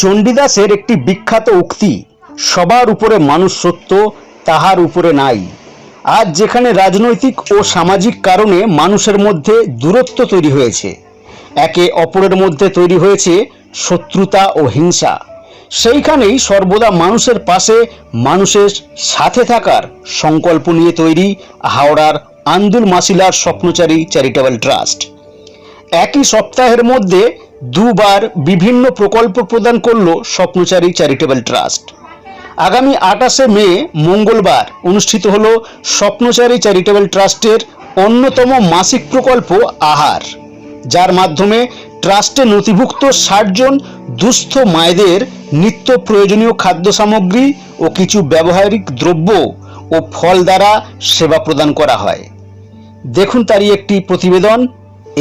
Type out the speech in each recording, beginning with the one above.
চণ্ডীদাসের একটি বিখ্যাত উক্তি, সবার উপরে মানুষ সত্য, তাহার উপরে নাই। আজ যেখানে রাজনৈতিক ও সামাজিক কারণে মানুষের মধ্যে দূরত্ব তৈরি হয়েছে, একে অপরের মধ্যে তৈরি হয়েছে শত্রুতা ও হিংসা। সেইখানেই সর্বদা মানুষের পাশে মানুষের সাথে থাকার সংকল্প নিয়ে তৈরি হাওড়ার আন্দুল মাসিলার স্বপ্নচারী চ্যারিটেবল ট্রাস্ট। একই সপ্তাহের মধ্যে দুবার বিভিন্ন প্রকল্প প্রদান করল স্বপ্নচারী চ্যারিটেবল ট্রাস্ট। আগামী আঠাশে মে, মঙ্গলবার, অনুষ্ঠিত হল স্বপ্নচারী চ্যারিটেবল ট্রাস্টের অন্যতম মাসিক প্রকল্প আহার, যার মাধ্যমে ট্রাস্টে নথিভুক্ত ষাটজন দুস্থ মায়েদের নিত্য প্রয়োজনীয় খাদ্য সামগ্রী ও কিছু ব্যবহারিক দ্রব্য ও ফল দ্বারা সেবা প্রদান করা হয়। দেখুন তারই একটি প্রতিবেদন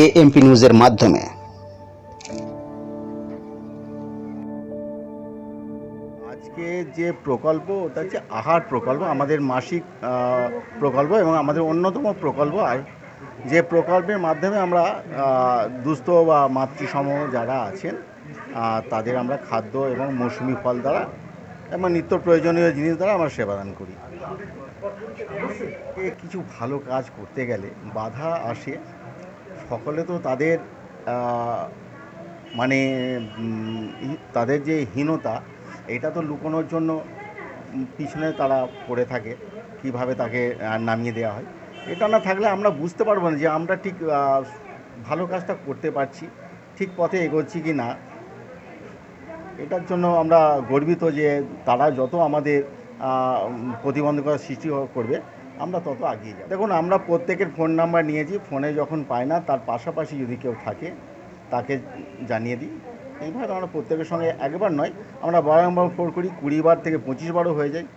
এএমপি নিউজের মাধ্যমে। যে প্রকল্প, ওটা হচ্ছে আহার প্রকল্প, আমাদের মাসিক প্রকল্প এবং আমাদের অন্যতম প্রকল্প। আর যে প্রকল্পের মাধ্যমে আমরা দুস্থ বা মাতৃসম যারা আছেন তাদের আমরা খাদ্য এবং মৌসুমি ফল দ্বারা এবং নিত্য প্রয়োজনীয় জিনিস দ্বারা আমরা সেবাদান করি। কিছু ভালো কাজ করতে গেলে বাধা আসে, সকলে তো তাদের মানে তাদের যে হীনতা এটা তো লুকোনোর জন্য পিছনে তারা পড়ে থাকে, কীভাবে তাকে নামিয়ে দেওয়া হয়। এটা না থাকলে আমরা বুঝতে পারব না যে আমরা ঠিক ভালো কাজটা করতে পারছি, ঠিক পথে এগোচ্ছি কি না। এটার জন্য আমরা গর্বিত যে তারা যত আমাদের প্রতিবন্ধকতার সৃষ্টি করবে, আমরা তত এগিয়ে যাব। দেখুন, আমরা প্রত্যেকের ফোন নাম্বার নিয়েছি, ফোনে যখন পাই না, তার পাশাপাশি যদি কেউ থাকে, তাকে জানিয়ে দিই। এইভাবে আমরা প্রত্যেকের সঙ্গে একবার নয়, আমরা বারংবার ফোন করি কুড়ি বার থেকে পঁচিশ বারও হয়ে যায়।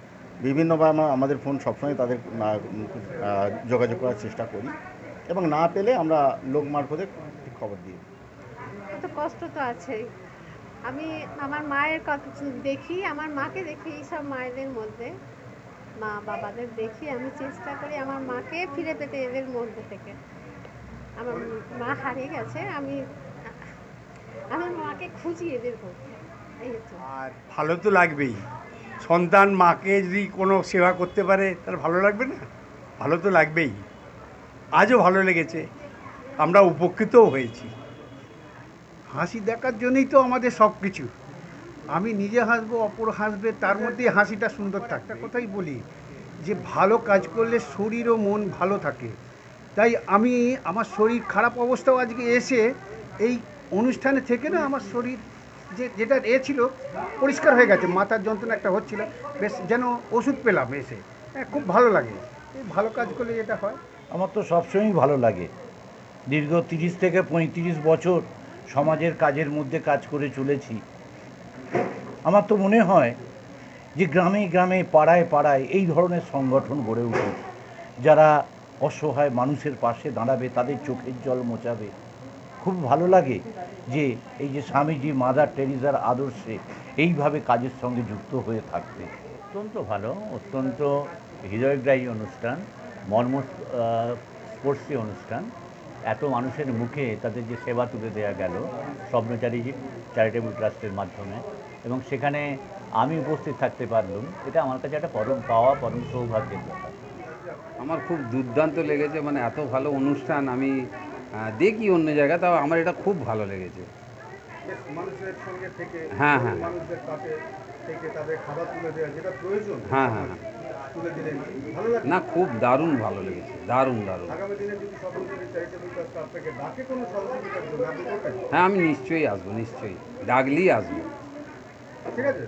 বিভিন্নবার আমরা, আমাদের ফোন সবসময় তাদের যোগাযোগ করার চেষ্টা করি। এবং না পেলে আমরা লোক মারফতে খবর দিই। তো কষ্ট তো আছেই। আমি আমার মায়ের কথা দেখি, আমার মাকে দেখি এইসব মায়েদের মধ্যে। মা বাবাদের দেখি, আমি চেষ্টা করি আমার মাকে ফিরে পেতে এদের মধ্যে থেকে। আমার মা হারিয়ে গেছে, আমি আমার মাকে খুঁজি এদের মধ্যে এই হচ্ছে। আর ভালো তো লাগবেই। সন্তান মাকে যদি কোনো সেবা করতে পারে তার ভালো লাগবে না? ভালো তো লাগবেই। আজও ভালো লেগেছে। আমরা উপকৃতও হয়েছি। হাসি দেখার জন্যই তো আমাদের সব কিছু। আমি নিজে হাসবো, অপর হাসবে, তার মধ্যে হাসিটা সুন্দর থাকে একটা কথাই বলি, যে ভালো কাজ করলে শরীর ও মন ভালো থাকে। তাই আমি, আমার শরীর খারাপ অবস্থাও আজকে এসে এই অনুষ্ঠানে থেকে না আমার শরীর যে যেটা এ ছিল, পরিষ্কার হয়ে গেছে, মাথার যন্ত্রণা একটা হচ্ছিল, বেশ যেন ওষুধ পেলাম এসে। হ্যাঁ খুব ভালো লাগে। এই ভালো কাজ করলে যেটা হয়। আমার তো সবসময়ই ভালো লাগে। দীর্ঘ তিরিশ থেকে পঁয়ত্রিশ বছর সমাজের কাজের মধ্যে কাজ করে চলেছি। আমার তো মনে হয় যে গ্রামে গ্রামে, পাড়ায় পাড়ায় এই ধরনের সংগঠন গড়ে উঠুক। যারা অসহায় মানুষের পাশে দাঁড়াবে, তাদের চোখের জল মোচাবে। খুব ভালো লাগে যে এই যে স্বামীজি, মাদার টেরিজার আদর্শে এইভাবে কাজের সঙ্গে যুক্ত হয়ে থাকবে। অত্যন্ত ভালো, অত্যন্ত হৃদয়গ্রাহী অনুষ্ঠান, মর্ম স্পর্শী অনুষ্ঠান। এত মানুষের মুখে তাদের যে সেবা তুলে দেওয়া গেল স্বপ্নচারী চ্যারিটেবল ট্রাস্টের মাধ্যমে এবং সেখানে আমি উপস্থিত থাকতে পারলাম, এটা আমার কাছে একটা পরম পাওয়া, পরম সৌভাগ্যের ব্যাপার আমার খুব দুর্দান্ত লেগেছে মানে এত ভালো অনুষ্ঠান আমি দেখি অন্য জায়গা তাও আমার এটা খুব ভালো লেগেছে। মানুষের সঙ্গে থেকে হ্যাঁ, হ্যাঁ। মানুষদের কাছে থেকে তাদের খাবার তুলে দেওয়া যেটা প্রয়োজন হ্যাঁ হ্যাঁ হ্যাঁ। তুলে দিলেন। ভালো লাগে না খুব দারুণ ভালো লেগেছে দারুণ দারুণ। আগামী দিনে যদি স্বতন্ত্র চ্যারিটেবল আপনাকে ডাকে কোনো সহযোগিতার জন্য হ্যাঁ আমি নিশ্চয়ই আসব নিশ্চয়ই। ডাকলেই আসব। ঠিক আছে।